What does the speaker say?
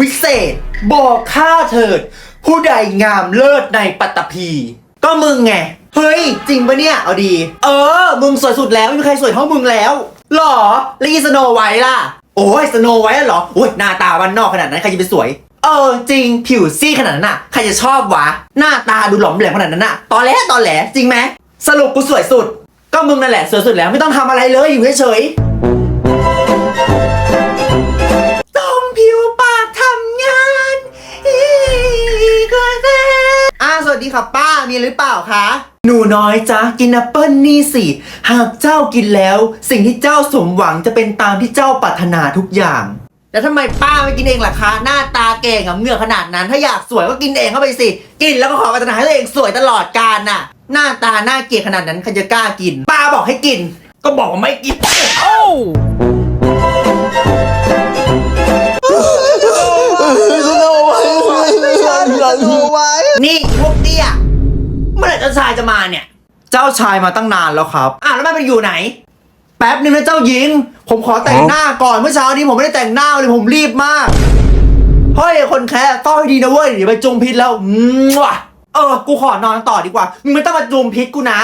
วิเศษ บอกข้าเถิด ผู้ใดงามเลิศในปัตตภี ก็มึงไง เฮ้ย จริงปะเนี่ย เอาดี เออ มึงสวยสุดแล้วไม่มีใครสวยเท่ามึงแล้วหรอแล้วอีสโนไวท์ล่ะ โอ้ยสโนไวท์เหรอโอ้ยหน้าตาวันนอกขนาดนั้นใครจะไปสวย เออ จริงผิวซี่ขนาดนั้นน่ะใครจะชอบวะ หน้าตาดูหลอมแหลมขนาดนั้นน่ะตอนแหลตอนแหลจริงไหมสรุปกูสวยสุด ก็มึงนั่นแหละสวยสุดแล้วไม่ต้องทำอะไรเลยอยู่เฉยๆ สวัสดีค่ะป้ามีหรือเปล่าคะ หนูน้อยจ๊ะกินแอปเปิลนี่สิ หากเจ้ากินแล้ว สิ่งที่เจ้าสมหวังจะเป็นตามที่เจ้าปรารถนาทุกอย่าง แล้วทำไมป้าไม่กินเองล่ะคะ หน้าตาเก่งกับเหงื่อขนาดนั้น ถ้าอยากสวยก็กินเองเข้าไปสิ กินแล้วก็ขอปรารถนาให้ตัวเองสวยตลอดกาลน่ะ หน้าตาหน้าเกลียดขนาดนั้นใครจะกล้ากิน ป้าบอกให้กิน ก็บอกว่าไม่กินนี่พ กเตี้ยเมื่อไหร่เจ้าชายจะมาเนี่ย เจ้าชายมาตั้งนานแล้วครับ อะแล้วมันไปอยู่ไหน แป๊บนึงนะเจ้าหญิง ผมขอแต่งหน้าก่อนเมื่อเช้านี้ผมไม่ได้แต่งหน้าเลยผมรีบมากเฮ้ยคนแค่เฝ้าให้ดีนะเว้ยเดี๋ยวไปจุมพิษแล้วอืมว่ะเออ กูขอนอนต่อดีกว่ามึงไม่ต้องมาจุมพิษกูนะ